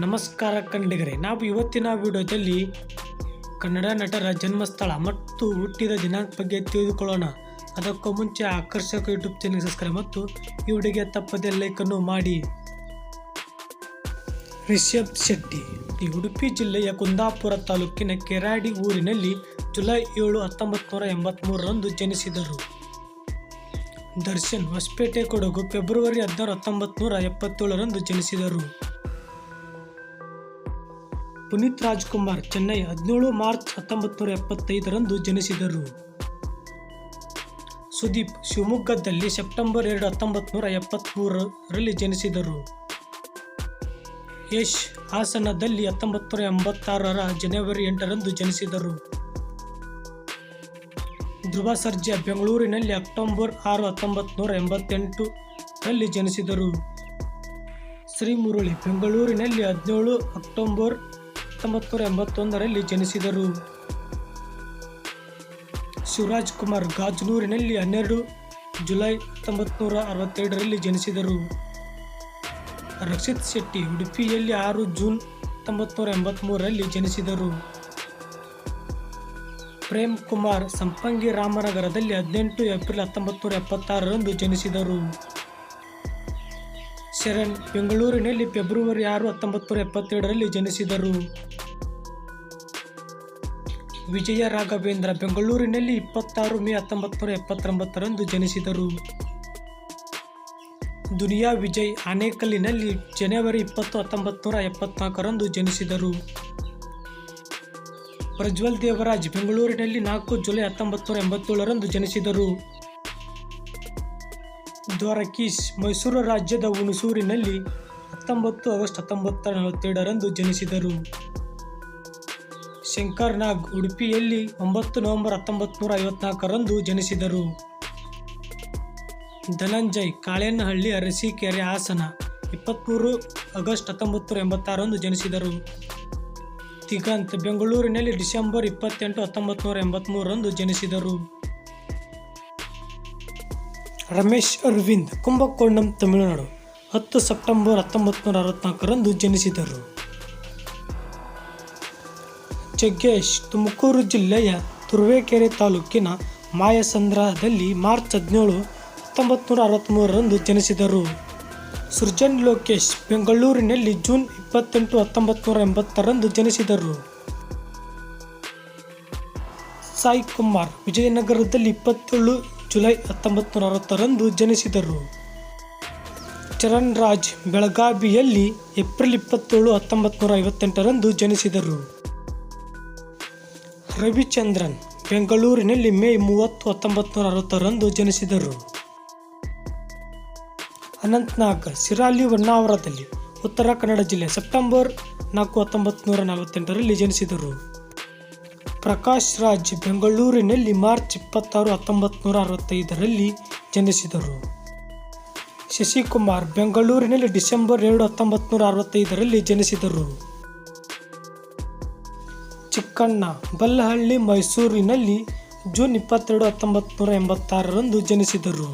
ನಮಸ್ಕಾರ ಕನ್ನಡಿಗರೇ ನಾವು ಇವತ್ತಿನ ವಿಡಿಯೋದಲ್ಲಿ ಕನ್ನಡ ನಟರ ಜನ್ಮಸ್ಥಳ ಮತ್ತು ಹುಟ್ಟಿದ ದಿನಾಂಕ ಬಗ್ಗೆ ತಿಳಿದುಕೊಳ್ಳೋಣ. ಅದಕ್ಕೂ ಮುಂಚೆ ಆಕರ್ಷಕ ಯೂಟ್ಯೂಬ್ ಚಾನಲ್ ಸಬ್ಸ್ಕ್ರೈಬ್ ಮತ್ತು ಈ ವಿಡಿಯೋಗೆ ತಪ್ಪದೆ ಲೈಕನ್ನು ಮಾಡಿ. ರಿಷಬ್ ಶೆಟ್ಟಿ, ಈ ಉಡುಪಿ ಜಿಲ್ಲೆಯ ಕುಂದಾಪುರ ತಾಲೂಕಿನ ಕೆರಾಡಿ ಊರಿನಲ್ಲಿ ಜುಲೈ ಏಳು ಹತ್ತೊಂಬತ್ತು ನೂರ ಎಂಬತ್ತ್ಮೂರರಂದು ಜನಿಸಿದರು. ದರ್ಶನ್ ಹೊಸಪೇಟೆ ಕೊಡಗು, ಫೆಬ್ರವರಿ ಹದಿನಾರು ಹತ್ತೊಂಬತ್ತು ನೂರ ಎಪ್ಪತ್ತೇಳರಂದು ಜನಿಸಿದರು. ಪುನೀತ್ ರಾಜ್ಕುಮಾರ್ ಚೆನ್ನೈ ಹದಿನೇಳು ಮಾರ್ಚ್ ಹತ್ತೊಂಬತ್ತು ನೂರ ಎಪ್ಪತ್ತೈದರಂದು ಜನಿಸಿದರು. ಸುದೀಪ್ ಶಿವಮೊಗ್ಗದಲ್ಲಿ ಸೆಪ್ಟೆಂಬರ್ ಎರಡು ಹತ್ತೊಂಬತ್ತು ನೂರ ಎಪ್ಪತ್ತ್ಮೂರರಲ್ಲಿ ಜನಿಸಿದರು. ಯಶ್ ಹಾಸನದಲ್ಲಿ ಹತ್ತೊಂಬತ್ತು ನೂರ ಎಂಬತ್ತಾರರ ಜನವರಿ ಎಂಟರಂದು ಜನಿಸಿದರು. ಧ್ರುವ ಸರ್ಜಾ ಬೆಂಗಳೂರಿನಲ್ಲಿ ಅಕ್ಟೋಬರ್ ಆರು ಹತ್ತೊಂಬತ್ತು ನೂರ ಎಂಬತ್ತೆಂಟರಲ್ಲಿ ಜನಿಸಿದರು. ಶ್ರೀ ಮುರುಳಿ ಬೆಂಗಳೂರಿನಲ್ಲಿ ಹದಿನೇಳು ಅಕ್ಟೋಬರ್ ಹತ್ತೊಂಬತ್ತು ನೂರ ಎಂಬತ್ತೊಂದರಲ್ಲಿ ಜನಿಸಿದರು. ಶಿವರಾಜ್ ಕುಮಾರ್ ಗಾಜನೂರಿನಲ್ಲಿ ಹನ್ನೆರಡು ಜುಲೈ ಹತ್ತೊಂಬತ್ತು ಅರವತ್ತೆರಡರಲ್ಲಿ ಜನಿಸಿದರು. ರಕ್ಷಿತ್ ಶೆಟ್ಟಿ ಉಡುಪಿಯಲ್ಲಿ ಆರು ಜೂನ್ ಹತ್ತೊಂಬತ್ತು ಎಂಬತ್ತ್ಮೂರರಲ್ಲಿ ಜನಿಸಿದರು. ಪ್ರೇಮ್ ಕುಮಾರ್ ಸಂಪಂಗಿ ರಾಮನಗರದಲ್ಲಿ ಹದಿನೆಂಟು ಏಪ್ರಿಲ್ ಹತ್ತೊಂಬತ್ತು ಎಪ್ಪತ್ತಾರರಂದು ಜನಿಸಿದರು. ಶರಣ್ ಬೆಂಗಳೂರಿನಲ್ಲಿ ಫೆಬ್ರವರಿ ಆರು ಹತ್ತೊಂಬತ್ತು ಎಪ್ಪತ್ತೆರಡರಲ್ಲಿ ಜನಿಸಿದರು. ವಿಜಯ ರಾಘವೇಂದ್ರ ಬೆಂಗಳೂರಿನಲ್ಲಿ ಇಪ್ಪತ್ತಾರು ಮೇ ಹತ್ತೊಂಬತ್ತು ಎಪ್ಪತ್ತೊಂಬತ್ತರಂದು ಜನಿಸಿದರು. ದುನಿಯಾ ವಿಜಯ್ ಆನೇಕಲ್ಲಿನಲ್ಲಿ ಜನವರಿ ಇಪ್ಪತ್ತು ಹತ್ತೊಂಬತ್ತು ನೂರ ಎಪ್ಪತ್ನಾಲ್ಕರಂದು ಜನಿಸಿದರು. ಪ್ರಜ್ವಲ್ ದೇವರಾಜ್ ಬೆಂಗಳೂರಿನಲ್ಲಿ ನಾಲ್ಕು ಜುಲೈ ಹತ್ತೊಂಬತ್ತು ನೂರ ಎಂಬತ್ತೇಳರಂದು ಜನಿಸಿದರು. ದ್ವಾರಕೀಶ್ ಮೈಸೂರು ರಾಜ್ಯದ ಹುಣಸೂರಿನಲ್ಲಿ ಹತ್ತೊಂಬತ್ತು ಆಗಸ್ಟ್ ಹತ್ತೊಂಬತ್ತು ನಲವತ್ತೆರಡರಂದು ಜನಿಸಿದರು. ಶಂಕರ್ ನಾಗ್ ಉಡುಪಿಯಲ್ಲಿ ಒಂಬತ್ತು ನವೆಂಬರ್ ಹತ್ತೊಂಬತ್ತು ನೂರ ಐವತ್ನಾಲ್ಕರಂದು ಜನಿಸಿದರು. ಧನಂಜಯ್ ಕಾಳೇನಹಳ್ಳಿ ಅರಸೀಕೆರೆ ಹಾಸನ ಇಪ್ಪತ್ತ್ಮೂರು ಆಗಸ್ಟ್ ಹತ್ತೊಂಬತ್ತು ನೂರ ಎಂಬತ್ತಾರರಂದು ಜನಿಸಿದರು. ದಿಗಂತ್ ಬೆಂಗಳೂರಿನಲ್ಲಿ ಡಿಸೆಂಬರ್ ಇಪ್ಪತ್ತೆಂಟು ಹತ್ತೊಂಬತ್ತು ನೂರ ಎಂಬತ್ತ್ಮೂರರಂದು ಜನಿಸಿದರು. ರಮೇಶ್ ಅರವಿಂದ್ ಕುಂಭಕೋಣಂ, ತಮಿಳುನಾಡು, ಹತ್ತು ಸೆಪ್ಟೆಂಬರ್ ಹತ್ತೊಂಬತ್ತು ನೂರ ಅರವತ್ನಾಲ್ಕರಂದು ಜನಿಸಿದರು. ಜಗ್ಗೇಶ್ ತುಮಕೂರು ಜಿಲ್ಲೆಯ ತುರುವೇಕೆರೆ ತಾಲೂಕಿನ ಮಾಯಸಂದ್ರದಲ್ಲಿ ಮಾರ್ಚ್ ಹದಿನೇಳು ಹತ್ತೊಂಬತ್ತು ನೂರ ಅರವತ್ತ್ಮೂರರಂದು ಜನಿಸಿದರು. ಸೃಜನ್ ಲೋಕೇಶ್ ಬೆಂಗಳೂರಿನಲ್ಲಿ ಜೂನ್ ಇಪ್ಪತ್ತೆಂಟು ಹತ್ತೊಂಬತ್ತು ನೂರ ಎಂಬತ್ತರಂದು ಜನಿಸಿದರು. ಸಾಯಿ ಕುಮಾರ್ ವಿಜಯನಗರದಲ್ಲಿ ಇಪ್ಪತ್ತೇಳು, ಜುಲೈ ಹತ್ತೊಂಬತ್ತು ನೂರ ಅರವತ್ತರಂದು ಜನಿಸಿದರು. ಚರಣ್ ರಾಜ್ ಬೆಳಗಾವಿಯಲ್ಲಿ ಏಪ್ರಿಲ್ ಇಪ್ಪತ್ತೇಳು ಹತ್ತೊಂಬತ್ತು ನೂರ ಐವತ್ತೆಂಟರಂದು ಜನಿಸಿದರು. ರವಿಚಂದ್ರನ್ ಬೆಂಗಳೂರಿನಲ್ಲಿ ಮೇ ಮೂವತ್ತು ಹತ್ತೊಂಬತ್ತು ನೂರ ಅರವತ್ತರಂದು ಜನಿಸಿದರು. ಅನಂತ್ನಾಗ್ ಸಿರಾಲಿ ಹೊನ್ನಾವರದಲ್ಲಿ ಉತ್ತರ ಕನ್ನಡ ಜಿಲ್ಲೆ ಸೆಪ್ಟೆಂಬರ್ ನಾಲ್ಕು ಹತ್ತೊಂಬತ್ತು ನೂರ ನಲವತ್ತೆಂಟರಲ್ಲಿ ಜನಿಸಿದರು. ಪ್ರಕಾಶ್ ರಾಜ್ ಬೆಂಗಳೂರಿನಲ್ಲಿ ಮಾರ್ಚ್ ಇಪ್ಪತ್ತಾರು ಹತ್ತೊಂಬತ್ತು ನೂರ ಅರವತ್ತೈದರಲ್ಲಿ ಜನಿಸಿದರು. ಶಶಿಕುಮಾರ್ ಬೆಂಗಳೂರಿನಲ್ಲಿ ಡಿಸೆಂಬರ್ ಎರಡು ಹತ್ತೊಂಬತ್ತು ನೂರ ಅರವತ್ತೈದರಲ್ಲಿ ಜನಿಸಿದರು. ಚಿಕ್ಕಣ್ಣ ಬಲ್ಲಹಳ್ಳಿ ಮೈಸೂರಿನಲ್ಲಿ ಜೂನ್ ಇಪ್ಪತ್ತೆರಡು ಹತ್ತೊಂಬತ್ತು ನೂರ ಎಂಬತ್ತಾರರಂದು ಜನಿಸಿದರು.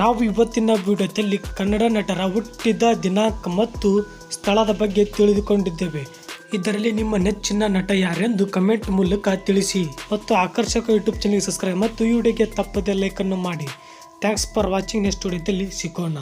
ನಾವು ಇವತ್ತಿನ ವಿಡಿಯೋದಲ್ಲಿ ಕನ್ನಡ ನಟರ ಹುಟ್ಟಿದ ದಿನಾಂಕ ಮತ್ತು ಸ್ಥಳದ ಬಗ್ಗೆ ತಿಳಿದುಕೊಂಡಿದ್ದೇವೆ. ಇದರಲ್ಲಿ ನಿಮ್ಮ ನೆಚ್ಚಿನ ನಟ ಯಾರೆಂದು ಕಮೆಂಟ್ ಮೂಲಕ ತಿಳಿಸಿ ಮತ್ತು ಆಕರ್ಷಕ ಯೂಟ್ಯೂಬ್ ಚಾನಲ್ಗೆ ಸಬ್ಸ್ಕ್ರೈಬ್ ಮತ್ತು ಈ ವಿಡಿಯೋಗೆ ತಪ್ಪದೆ ಲೈಕನ್ನು ಮಾಡಿ. ಥ್ಯಾಂಕ್ಸ್ ಫಾರ್ ವಾಚಿಂಗ್ ನೆಕ್ಸ್ಟ್ ವಿಡಿಯೋದಲ್ಲಿ ಸಿಗೋಣ.